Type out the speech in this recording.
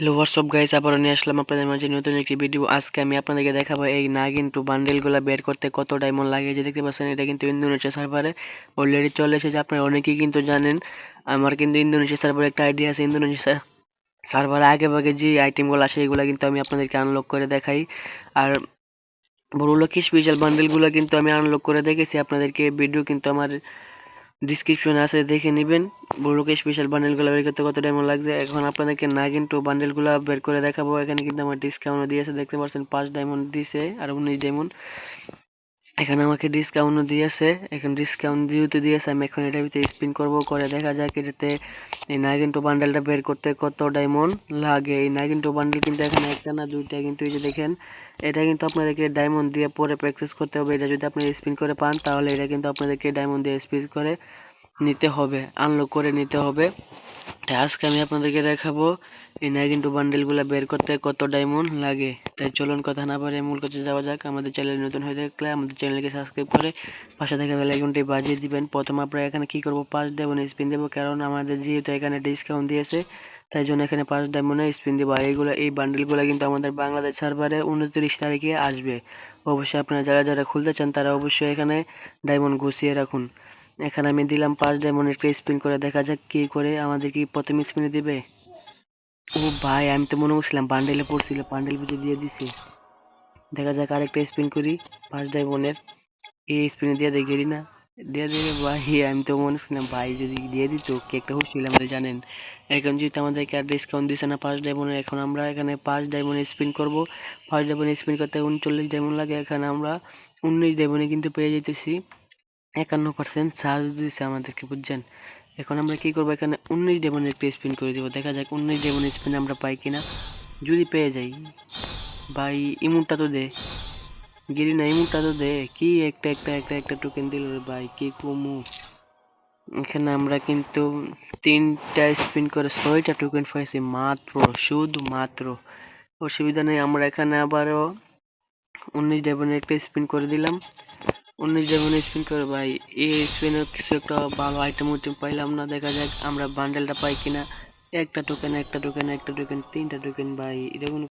Hello WhatsApp guys আবারও নিয়ে আসলাম আপনাদের মাঝে নতুন একটি ভিডিও আজকে আমি আপনাদেরকে দেখাবো এই নাগিন টু বান্ডেলগুলো বের করতে কত ডায়মন্ড লাগে। যে দেখতে পাচ্ছেন, এটা কিন্তু ইন্দোনেশিয়া সার্ভারে অলরেডি চলে এসেছে। আপনারা অনেকেই কিন্তু জানেন, আমার কিন্তু ইন্দোনেশিয়া সার্ভারে একটা আইডিয়া আছে। ইন্দোনেশিয়া সার্ভারে আগে ভাগে যে আইটেমগুলো আসে, এগুলো কিন্তু আমি আপনাদেরকে আনলক করে দেখাই। আর বড় লোক স্পেশাল বান্ডেলগুলো কিন্তু আমি আনলক করে দেখেছি। আপনাদেরকে ভিডিও কিন্তু আমার ডিসক্রিপশন আছে, দেখে নেবেন। বড়কে স্পেশাল বান্ডেলগুলো বের করতে কত টাইম লাগছে। এখন আপনাদেরকে না কিন্তু বান্ডেলগুলো বের করে দেখাবো। এখানে কিন্তু আমার ডিসকাউন্ট দিয়েছে, দেখতে পাচ্ছেন, পাঁচ ডায়মন্ড দিয়েছে, আর উনিশ ডায়মন্ড এখানে আমাকে ডিসকাউন্ট দিয়েছে। এখন ডিসকাউন্ট যেহেতু দিয়েছে, আমি এখন এটার ভিতরে স্পিন করব, করে দেখা যাক এটাতে এই নাগিন টু বান্ডেলটা বের করতে কত ডায়মন্ড লাগে। এই নাগিন টু বান্ডেল কিন্তু এখানে একটা না দুইটা, কিন্তু এই যে দেখেন, এটা কিন্তু আপনাদেরকে ডায়মন্ড দিয়ে পরে প্র্যাকটিস করতে হবে। এটা যদি আপনি স্পিন করে পান, তাহলে এটা কিন্তু আপনাদেরকে ডায়মন্ড দিয়ে স্পিন করে নিতে হবে আনলক করে নিতে হবে। আজকে আমি আপনাদেরকে দেখাবো এই কিন্তু বান্ডেলগুলো বের করতে কত ডায়মন্ড লাগে? তাই চলুন কথা না পারে মূল কথা যাওয়া যাক। আমাদের চ্যানেল নতুন হয়ে থাকলে আমাদের চ্যানেলকে সাবস্ক্রাইব করে পাশে থাকা বেল আইকনটি বাজিয়ে দিবেন। প্রথম আমরা এখানে কি করব? পাঁচ ডায়মন্ড স্পিন দেবো, কারণ আমাদের যেহেতু এখানে ডিসকাউন্ট দিয়েছে, তাই জন্য এখানে পাঁচ ডায়মন্ডে স্পিন দেবো। আর এইগুলো এই বান্ডেলগুলো কিন্তু আমাদের বাংলাদেশ সার্ভারে উনত্রিশ তারিখে আসবে। অবশ্যই আপনারা যারা যারা খুলতে চান, তারা অবশ্যই এখানে ডায়মন্ড গুছিয়ে রাখুন। এখানে আমি দিলাম পাঁচ ডায়মন্ড একটা স্পিন করে দেখা যাক কি করে আমাদের কি প্রথম স্পিনে দিবে। ও ভাই, আমি তো মনে করছিলাম বান্ডেলে পড়ছিল বান্ডেল ভিতরে দিয়ে দিছে। দেখা যাক আরেকটা স্পিন করি, পাঁচ ডায়মন্ডের। এই স্পিনে দিয়ে দেয় গেলি না। দিয়ে দেবে ভাই, আমি তো মনে করছিলাম ভাই, যদি দিয়ে দিত কেকটা হচ্ছিল আমাদের জানেন? এখন যেহেতু আমাদেরকে আর ডিসকাউন্ট দিছে না পাঁচ ডায়মন্ডের, এখন আমরা এখানে পাঁচ ডায়মন্ড স্পিন করব। পাঁচ ডায়মন্ড স্পিন করতে উনচল্লিশ ডায়মন্ড লাগে, এখানে আমরা উনিশ ডায়মন্ডে কিন্তু পেয়ে যেতেছি একান্ন পার্সেন্ট চার্জ দিয়েছে আমাদেরকে, বুঝছেন? এখন আমরা কি করব? এখানে উনিশ ডেমন একটা স্পিন করে দিব। দেখা যাক উনিশ ডেমন স্পিন আমরা পাই কিনা। যদি পেয়ে যাই, ভাই, ইমুনটা তো দে। গিরি না ইমুনটা তো দে। কি একটা একটা একটা একটা টোকেন দিল ভাই, কি কমু। এখানে আমরা কিন্তু তিনটা স্পিন করে ছয়টা টোকেন পাইছি মাত্র শুধু মাত্র অসুবিধা নেই, আমরা এখানে আবারও উনিশ ডেমনের একটা স্পিন করে দিলাম। উনিশ যেমন স্পিন করে ভাই, এই স্পিনের কিছু একটা ভালো আইটেম উইটেম পাইলাম না, দেখা যাক আমরা বান্ডেলটা পাই কিনা। একটা টোকেন একটা টোকেন একটা টোকেন তিনটা টোকেন ভাই, এটা কোনো